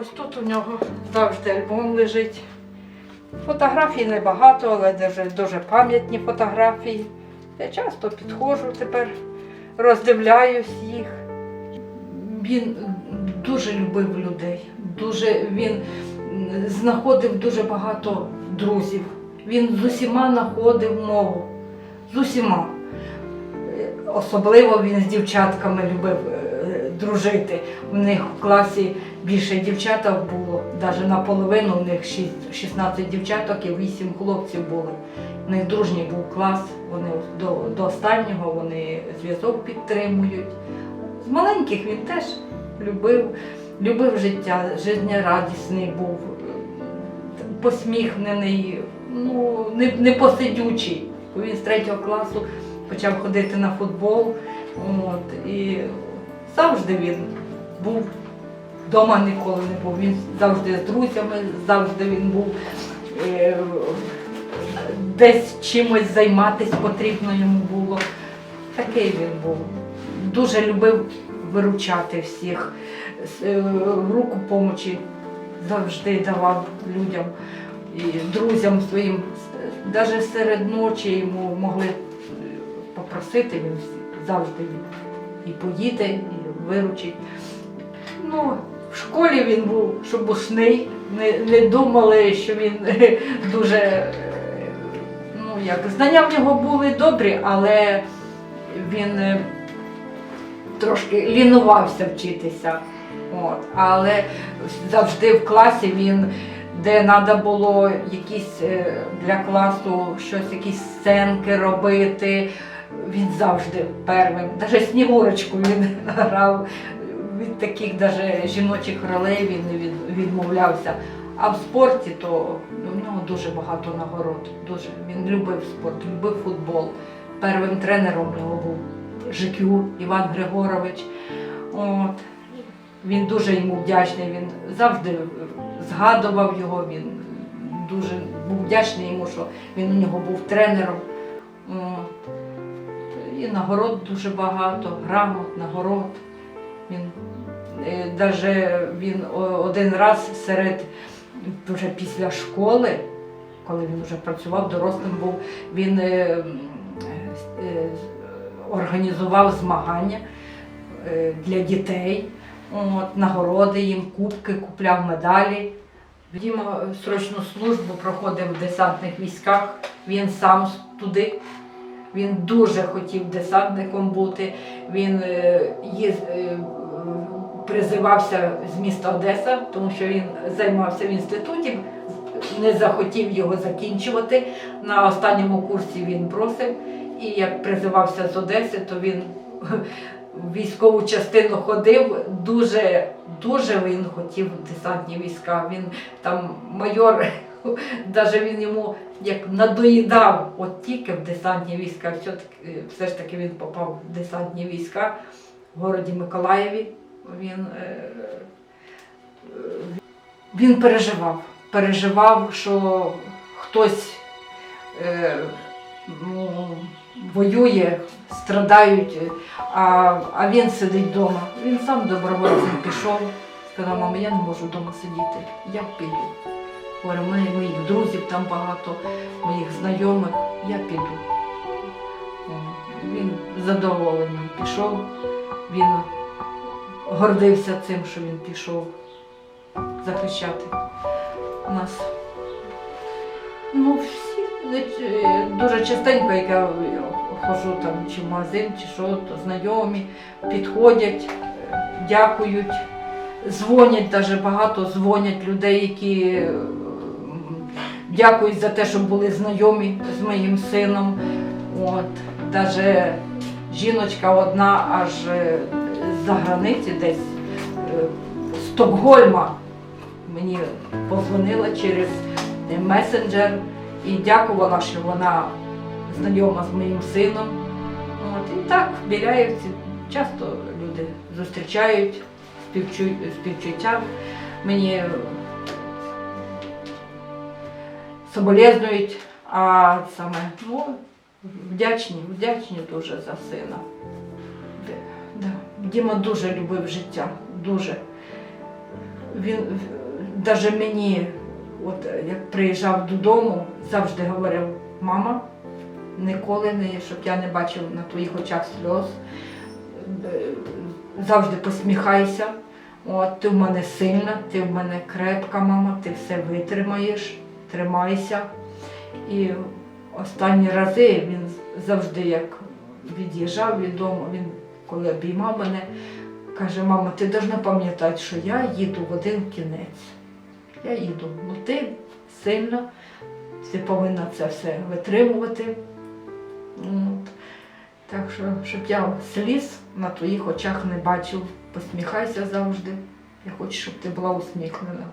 Ось тут у нього завжди альбом лежить. Фотографій небагато, але дуже, дуже пам'ятні фотографії. Я часто підходжу тепер, роздивляюсь їх. Він дуже любив людей, дуже, він знаходив дуже багато друзів. Він з усіма знаходив мову. З усіма. Особливо він з дівчатками любив дружити. У них в класі більше дівчаток було, навіть наполовину у них шість- 16 дівчаток і 8 хлопців були. У них дружній був клас, вони до, до останнього вони зв'язок підтримують. З маленьких він теж любив, любив життя, життєрадісний був, посміхнений, ну, не, не посидючий. Він з третього класу почав ходити на футбол. От, і завжди він був вдома ніколи не був. Він завжди з друзями, завжди він був е, десь чимось займатися потрібно йому було. Такий він був. Дуже любив виручати всіх, е, руку помочі завжди давав людям і друзям своїм. Навіть серед ночі йому могли попросити, він завжди і поїде, виручить. Ну, в школі він був шобушний, не, не думали, що він дуже, е, ну як, знання в нього були добрі, але він е, трошки лінувався вчитися. От. Але завжди в класі він, де треба було якісь е, для класу щось, якісь сценки робити, він завжди первим. Навіть снігурочку він грав. Від таких даже жіночих ролей він відмовлявся. А в спорті то у нього дуже багато нагород. Дуже. Він любив спорт, любив футбол. Первим тренером у нього був Жикю Іван Григорович. От. Він дуже йому вдячний, він завжди згадував його, він дуже був вдячний йому, що він у нього був тренером. От. І нагород дуже багато, грамот, нагород. Він навіть він один раз серед вже після школи, коли він вже працював, дорослим був, він е, е, організував змагання е, для дітей, от, нагороди їм, кубки, купляв медалі. Діма срочну службу проходив в десантних військах, він сам туди. Він дуже хотів десантником бути. Він е, їз, е, призивався з міста Одеса, тому що він займався в інституті, не захотів його закінчувати. На останньому курсі він просив. І як призивався з Одеси, то він в військову частину ходив. Дуже, дуже він хотів десантні війська. Він там майор, навіть він йому як надоїдав, от тільки в десантні війська. Все-таки, все ж таки він попав в десантні війська в городі Миколаєві. Він, е, е, він переживав. Переживав, що хтось е, ну, воює, страдають, а, а він сидить вдома. Він сам добровольцем пішов, сказав, мама, я не можу вдома сидіти, я піду. Говорю, «У мене моїх друзів там багато, моїх знайомих, я піду. Він з задоволенням пішов, він гордився цим, що він пішов захищати нас. Ну, всі дуже частенько, як я ходжу там чи в магазин, чи що, то знайомі підходять, дякують, дзвонять, навіть багато дзвонять людей, які м, дякують за те, що були знайомі з моїм сином. От, навіть жіночка одна аж е, з-за границі десь е, Стокгольма мені позвонила через е, месенджер і дякувала, що вона знайома з моїм сином. От, і так в Біляєвці часто люди зустрічають співчуття. Мені соболезнують, а саме ну, вдячні, вдячні дуже за сина. Діма дуже любив життя, дуже. він навіть мені, от як приїжджав додому, завжди говорив, мама, ніколи не, щоб я не бачив на твоїх очах сльоз. Завжди посміхайся. От, ти в мене сильна, ти в мене крепка, мама, ти все витримаєш, тримайся. І останні рази він завжди, як від'їжджав від він коли обіймав мене, каже, мама, ти повинна пам'ятати, що я їду в один кінець. Я їду, ну ти сильна, ти повинна це все витримувати. Так що, щоб я сліз на твоїх очах не бачив, посміхайся завжди. Я хочу, щоб ти була усміхнена.